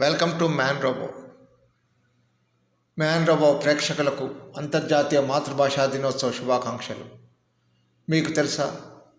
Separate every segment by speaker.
Speaker 1: Welcome to man robo man robo ప్రేక్షకులకు అంతర్జాతీయ మాతృభాషా దినోత్సవ శుభాకాంక్షలు. మీకు తెలుసా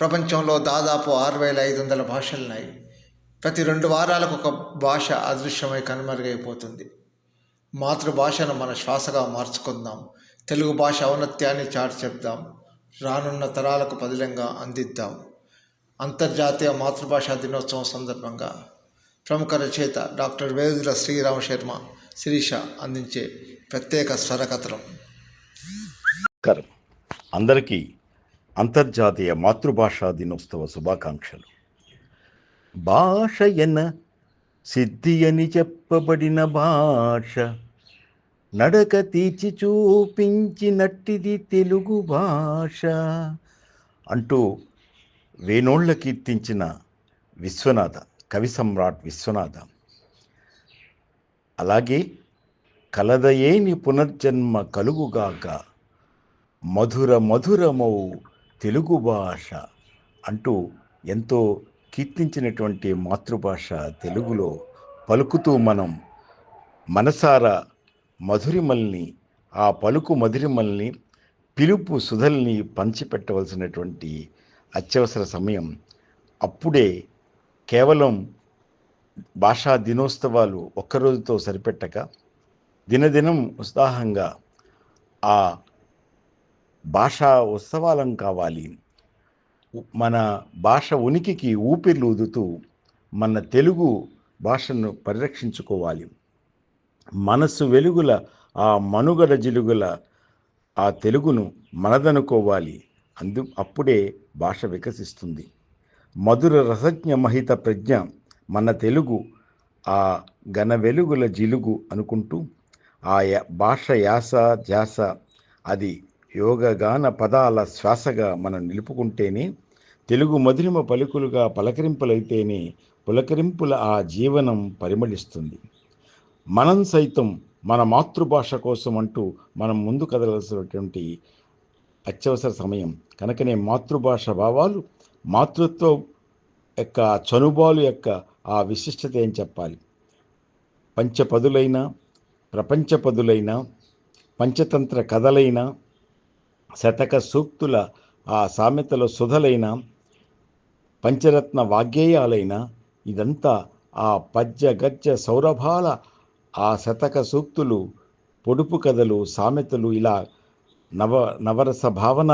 Speaker 1: ప్రపంచంలో దాదాపు ఆరు వేల ఐదు వందల భాషలున్నాయి ప్రతి రెండు వారాలకు ఒక భాష అదృశ్యమై కనుమరుగైపోతుంది. మాతృభాషను మన శ్వాసగా మార్చుకుందాం తెలుగు భాష ఔన్నత్యాన్ని చాటి చెప్దాం రానున్న తరాలకు పదిలంగా అందిద్దాం. అంతర్జాతీయ మాతృభాషా దినోత్సవం సందర్భంగా ప్రముఖ రచయిత డాక్టర్ వేదుల శ్రీరామ శర్మ శిరీష అందించే ప్రత్యేక స్వరకథనం.
Speaker 2: నమస్కారం అందరికీ అంతర్జాతీయ మాతృభాషా దినోత్సవ శుభాకాంక్షలు. భాష ఎన్న సిద్ధి అని చెప్పబడిన భాష నడక తీర్చి చూపించినట్టిది తెలుగు భాష అంటూ వేణోళ్ళ కీర్తించిన విశ్వనాథ. కవి సమ్రాట్ విశ్వనాథ. అలాగే కలదయేని పునర్జన్మ కలుగుగాక మధుర మధురమౌ తెలుగు భాష అంటూ ఎంతో కీర్తించినటువంటి మాతృభాష తెలుగులో పలుకుతూ మనం మనసారా మధురిమల్ని ఆ పలుకు మధురిమల్ని పిలుపు సుధల్ని పంచిపెట్టవలసినటువంటి అత్యవసర సమయం అప్పుడే కేవలం భాషా దినోత్సవాలు ఒక్కరోజుతో సరిపెట్టక దినదినం ఉత్సాహంగా ఆ భాషా ఉత్సవాలం కావాలి. మన భాష ఉనికికి ఊపిర్లు ఊదుతూ మన తెలుగు భాషను పరిరక్షించుకోవాలి. మనస్సు వెలుగుల ఆ మనుగడ జిలుగుల ఆ తెలుగును మనదనుకోవాలి. అందు అప్పుడే భాష వికసిస్తుంది. మధుర రసజ్ఞ మహిత ప్రజ్ఞ మన తెలుగు ఆ ఘన వెలుగుల జిలుగు అనుకుంటూ ఆ భాష యాస ధ్యాస అది యోగగాన పదాల శ్వాసగా మనం నిలుపుకుంటేనే తెలుగు మధురిమ పలుకులుగా పలకరింపులైతేనే పులకరింపుల ఆ జీవనం పరిమళిస్తుంది. మనం సైతం మన మాతృభాష కోసం అంటూ మనం ముందు కదలసినటువంటి అత్యవసర సమయం. కనుకనే మాతృభాష భావాలు మాతృత్వం యొక్క చనుబాలు యొక్క ఆ విశిష్టత ఏం చెప్పాలి? పంచపదులైన ప్రపంచ పదులైన పంచతంత్ర కథలైన శతక సూక్తుల ఆ సామెతల సుధలైన పంచరత్న వాగ్గేయాలైన ఇదంతా ఆ పద్య గద్య సౌరభాల ఆ శతక సూక్తులు పొడుపు కథలు సామెతలు ఇలా నవ నవరస భావన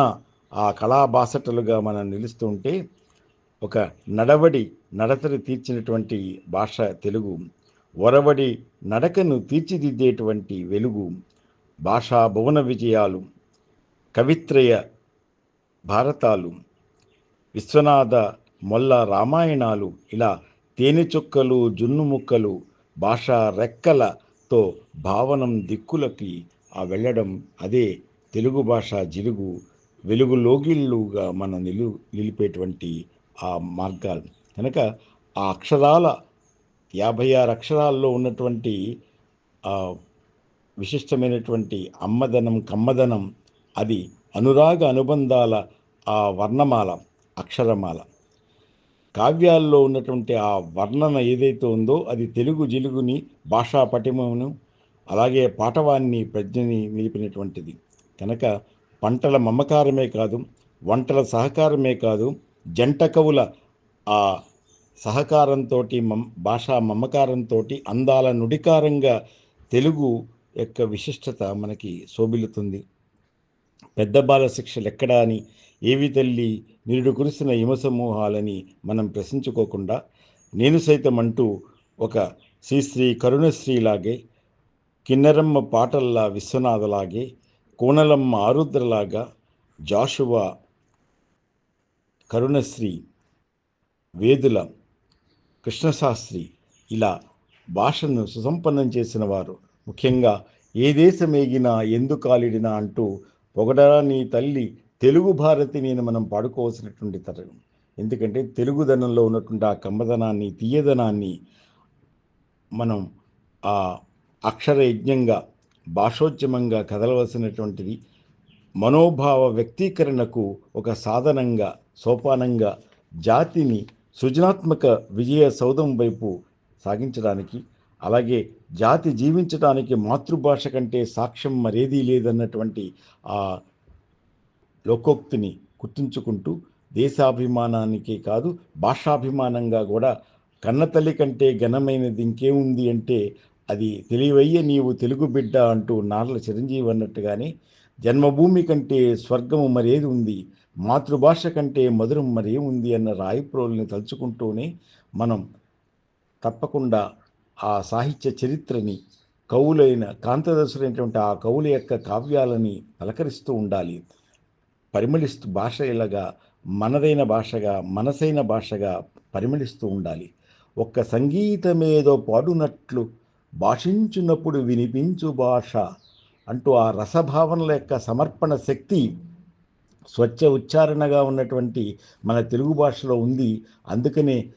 Speaker 2: ఆ కళాబాసటలుగా మనం నిలుస్తుంటే ఒక నడవడి నడతని తీర్చినటువంటి భాష తెలుగు ఒరవడి నడకను తీర్చిదిద్దేటువంటి వెలుగు భాషా భువన విజయాలు కవిత్రయ భారతాలు విశ్వనాథ మొల్ల రామాయణాలు ఇలా తేనె చుక్కలు జున్ను ముక్కలు భాషా రెక్కలతో భావనం దిక్కులకి ఆ వెళ్ళడం అదే తెలుగు భాష జిలుగు వెలుగు లోగిళ్ళుగా మన నిలు నిలిపేటువంటి ఆ మార్గాలు. కనుక ఆ అక్షరాల యాభై ఆరు అక్షరాల్లో ఉన్నటువంటి విశిష్టమైనటువంటి అమ్మదనం కమ్మదనం అది అనురాగ అనుబంధాల ఆ వర్ణమాల అక్షరమాల. కావ్యాల్లో ఉన్నటువంటి ఆ వర్ణన ఏదైతే ఉందో అది తెలుగు జిలుగుని భాషా పటిమను అలాగే పాఠవాన్ని ప్రజ్ఞని నిలిపినటువంటిది. కనుక పంటల మమకారమే కాదు వంటల సహకారమే కాదు జంట కవుల ఆ సహకారంతో మమ్ భాషా మమకారంతో అందాల నుడికారంగా తెలుగు యొక్క విశిష్టత మనకి శోభిల్లుతుంది. పెద్ద బాల శిక్షలు ఎక్కడా అని ఏవి తల్లి నిరుడు కురిసిన హిమసమూహాలని మనం ప్రశ్నించుకోకుండా నేను సైతం అంటూ ఒక శ్రీశ్రీ కరుణశ్రీలాగే కిన్నెరమ్మ పాటల్లా విశ్వనాథలాగే కోనలమ్మ ఆరుద్రలాగా జాషువా కరుణశ్రీ వేదుల కృష్ణశాస్త్రి ఇలా భాషను సుసంపన్నం చేసిన వారు. ముఖ్యంగా ఏ దేశం ఏగినా ఎందుకాలిడినా అంటూ పొగడరా నీ తల్లి తెలుగు భారతి నేను మనం పాడుకోవాల్సినటువంటి తరం. ఎందుకంటే తెలుగుదనంలో ఉన్నటువంటి ఆ కమ్మదనాన్ని తీయదనాన్ని మనం ఆ అక్షర యజ్ఞంగా భాషోద్యమంగా కదలవలసినటువంటిది మనోభావ వ్యక్తీకరణకు ఒక సాధనంగా సోపానంగా జాతిని సృజనాత్మక విజయ సౌధం వైపు సాగించడానికి అలాగే జాతి జీవించడానికి మాతృభాష కంటే సాక్ష్యం మరేదీ లేదన్నటువంటి ఆ లోకోక్తిని గుర్తుంచుకుంటూ దేశాభిమానానికే కాదు భాషాభిమానంగా కూడా కన్నతల్లి కంటే ఘనమైనది ఇంకేముంది అంటే అది తెలివయ్య నీవు తెలుగు బిడ్డ అంటూ నార్ల చిరంజీవి అన్నట్టుగానే జన్మభూమి కంటే స్వర్గము మరేది ఉంది? మాతృభాష కంటే మధురం మరే ఉంది? అన్న రాయిప్రోల్ని తలుచుకుంటూనే మనం తప్పకుండా ఆ సాహిత్య చరిత్రని కవులైన కాంతదశులైనటువంటి ఆ కవుల యొక్క కావ్యాలని పలకరిస్తూ ఉండాలి. పరిమళిస్తూ భాష ఇలాగా మనదైన భాషగా మనసైన భాషగా పరిమళిస్తూ ఉండాలి. ఒక్క సంగీతమేదో పాడునట్లు భాషించినప్పుడు వినిపించు భాష అంటూ ఆ రసభావనల యొక్క సమర్పణ శక్తి స్వచ్ఛ ఉచ్చారణగా ఉన్నటువంటి మన తెలుగు భాషలో ఉంది. అందుకనే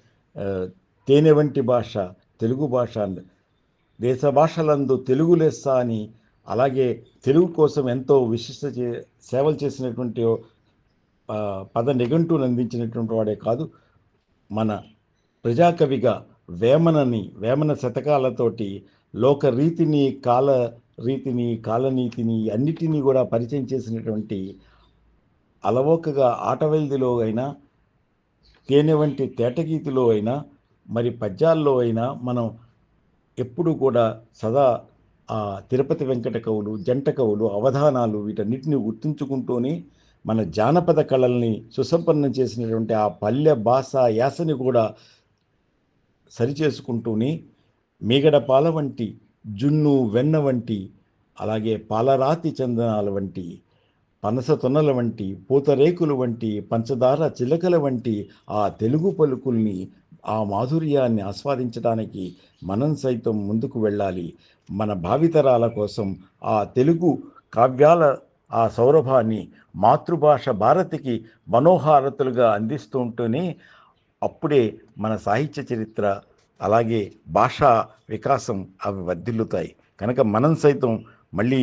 Speaker 2: తేనె వంటి భాష తెలుగు భాష దేశ భాషలందు తెలుగు లెస్స అని అలాగే తెలుగు కోసం ఎంతో విశిష్ట చే సేవలు చేసినటువంటి పద నిఘంటువులు అందించినటువంటి వాడే కాదు మన ప్రజాకవిగా వేమనని వేమన శతకాలతోటి లోక రీతిని కాల రీతిని కాలనీతిని అన్నిటినీ కూడా పరిచయం చేసినటువంటి అలవోకగా ఆటవైల్దిలో అయినా తేనె వంటి తేటగీతిలో అయినా మరి పద్యాల్లో అయినా మనం ఎప్పుడు కూడా సదా ఆ తిరుపతి వెంకట కవులు జంట కవులు అవధానాలు వీటన్నిటిని గుర్తుంచుకుంటూనే మన జానపద కళల్ని సుసంపన్నం చేసినటువంటి ఆ పల్లె భాష యాసని కూడా సరిచేసుకుంటూనే మీగడ పాల వంటి జున్ను వెన్న వంటి అలాగే పాలరాతి చందనాల వంటి పనస తొనల వంటి పూతరేకులు వంటి పంచదార చిలకల వంటి ఆ తెలుగు పలుకుల్ని ఆ మాధుర్యాన్ని ఆస్వాదించడానికి మనం సైతం ముందుకు వెళ్ళాలి. మన భావితరాల కోసం ఆ తెలుగు కావ్యాల ఆ సౌరభాన్ని మాతృభాష భారతికి మనోహారతులుగా అందిస్తుంటూనే అప్పుడే మన సాహిత్య చరిత్ర అలాగే భాషా వికాసం అవి వర్ధిల్లుతాయి. కనుక మనం సైతం మళ్ళీ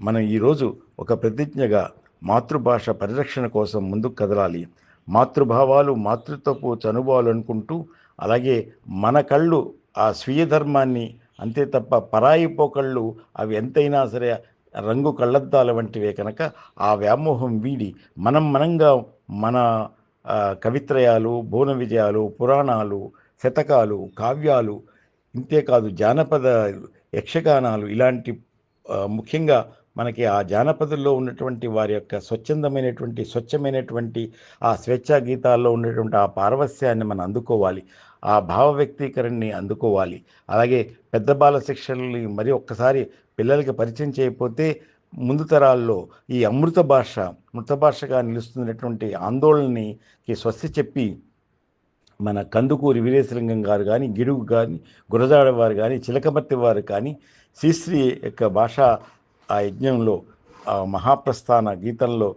Speaker 2: మనం ఈరోజు ఒక ప్రతిజ్ఞగా మాతృభాష పరిరక్షణ కోసం ముందుకు కదలాలి. మాతృభావాలు మాతృత్వపు చనుభావాలు అనుకుంటూ అలాగే మన కళ్ళు ఆ స్వీయ ధర్మాన్ని అంతే తప్ప పరాయి పోకళ్ళు అవి ఎంతైనా సరే రంగు కళ్ళద్దాల వంటివే కనుక ఆ వ్యామోహం వీడి మనం మనంగా మన కవిత్రయాలు భువన విజయాలు పురాణాలు శతకాలు కావ్యాలు ఇంతేకాదు జానపద యక్షగానాలు ఇలాంటి ముఖ్యంగా మనకి ఆ జానపదుల్లో ఉన్నటువంటి వారి యొక్క స్వచ్ఛందమైనటువంటి స్వచ్ఛమైనటువంటి ఆ స్వేచ్ఛా గీతాల్లో ఉన్నటువంటి ఆ పారవస్యాన్ని మనం అందుకోవాలి. ఆ భావ వ్యక్తీకరణని అందుకోవాలి. అలాగే పెద్ద బాల శిక్షల్ని మరి ఒక్కసారి పిల్లలకి పరిచయం చేయకపోతే ముందు తరాల్లో ఈ అమృత భాష మృత భాషగా నిలుస్తున్నటువంటి ఆందోళనకి స్వస్తి చెప్పి మన కందుకూరి వీరేశలింగం గారు కానీ గిడుగు కానీ గురజాడ వారు కానీ చిలకమర్తి వారు కానీ శ్రీశ్రీ యొక్క భాష ఆ యజ్ఞంలో ఆ మహాప్రస్థాన గీతంలో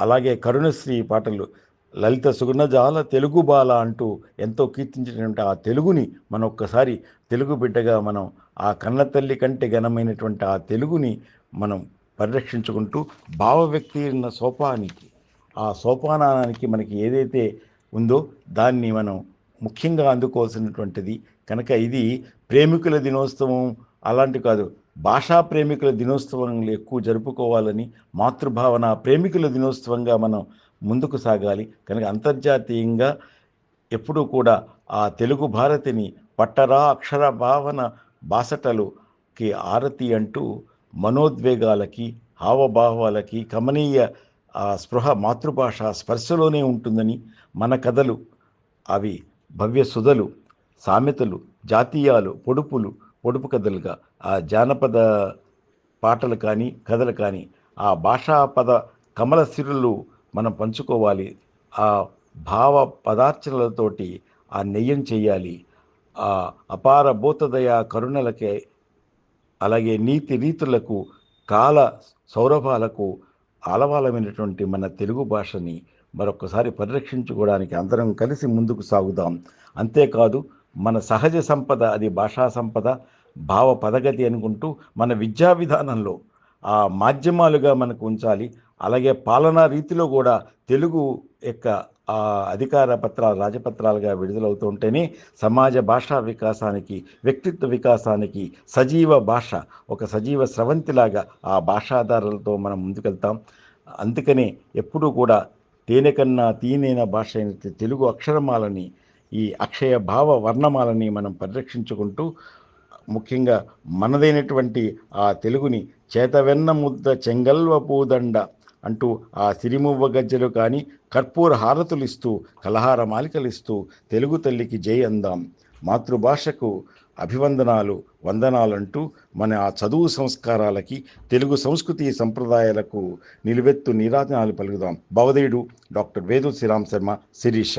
Speaker 2: అలాగే కరుణశ్రీ పాటలు లలిత సుగుణజాల తెలుగు బాల అంటూ ఎంతో కీర్తించినటువంటి ఆ తెలుగుని మనం ఒక్కసారి తెలుగు బిడ్డగా మనం ఆ కన్న తల్లి కంటే ఘనమైనటువంటి ఆ తెలుగుని మనం పరిరక్షించుకుంటూ భావ వ్యక్తీకరణ సోపానికి ఆ సోపానానికి మనకి ఏదైతే ఉందో దాన్ని మనం ముఖ్యంగా అందుకోవాల్సినటువంటిది. కనుక ఇది ప్రేమికుల దినోత్సవం అలాంటి కాదు భాషా ప్రేమికుల దినోత్సవం ఎక్కువ జరుపుకోవాలని మాతృభావన ప్రేమికుల దినోత్సవంగా మనం ముందుకు సాగాలి. కనుక అంతర్జాతీయంగా ఎప్పుడూ కూడా ఆ తెలుగు భారతిని పట్టరా అక్షర భావన బాసటలుకి ఆరతి అంటూ మనోద్వేగాలకి హావభావాలకి కమనీయ ఆ స్పృహ మాతృభాష స్పర్శలోనే ఉంటుందని మన కథలు. అవి భవ్య సుధలు సామెతలు జాతీయాలు పొడుపులు పొడుపు కథలుగా. ఆ జానపద పాటలు కానీ కథలు కానీ ఆ భాషాపద కమల సిరులు మనం పంచుకోవాలి. ఆ భావ పదార్చనలతోటి ఆ నెయ్యం చేయాలి. ఆ అపార భూతదయ కరుణలకే అలాగే నీతి రీతులకు కాల సౌరభాలకు ఆలవాలమైనటువంటి మన తెలుగు భాషని మరొకసారి పరిరక్షించుకోవడానికి అందరం కలిసి ముందుకు సాగుదాం. అంతేకాదు మన సహజ సంపద అది భాషా సంపద భావ పదగతి అనుకుంటూ మన విద్యా విధానంలో ఆ మాధ్యమాలుగా మనకు ఉంచాలి. అలాగే పాలనా రీతిలో కూడా తెలుగు యొక్క ఆ, అధికార పత్రాలు రాజపత్రాలుగా విడుదలవుతుంటేనే సమాజ భాషా వికాసానికి వ్యక్తిత్వ వికాసానికి సజీవ భాష ఒక సజీవ స్రవంతిలాగా ఆ భాషాధారాలతో మనం ముందుకెళ్తాం. అందుకనే ఎప్పుడూ కూడా తేనె కన్నా తీనైన భాష అయిన తెలుగు అక్షరమాలని ఈ అక్షయ భావ వర్ణమాలని మనం పరిరక్షించుకుంటూ ముఖ్యంగా మనదైనటువంటి ఆ తెలుగుని చేతవెన్న ముద్ద చెంగల్వ పూదండ అంటూ ఆ సిరిమువ్వ గజ్జలు కానీ కర్పూర హారతులు ఇస్తూ కలహార మాలికలిస్తూ తెలుగు తల్లికి జై అందాం. మాతృభాషకు అభివందనాలు వందనాలంటూ మన ఆ చదువు సంస్కారాలకి తెలుగు సంస్కృతి సంప్రదాయాలకు నిలువెత్తు నీరాజనాలు పలుకుదాం. భవదేయుడు డాక్టర్ వేదు శ్రీరామ్ శర్మ శిరీష.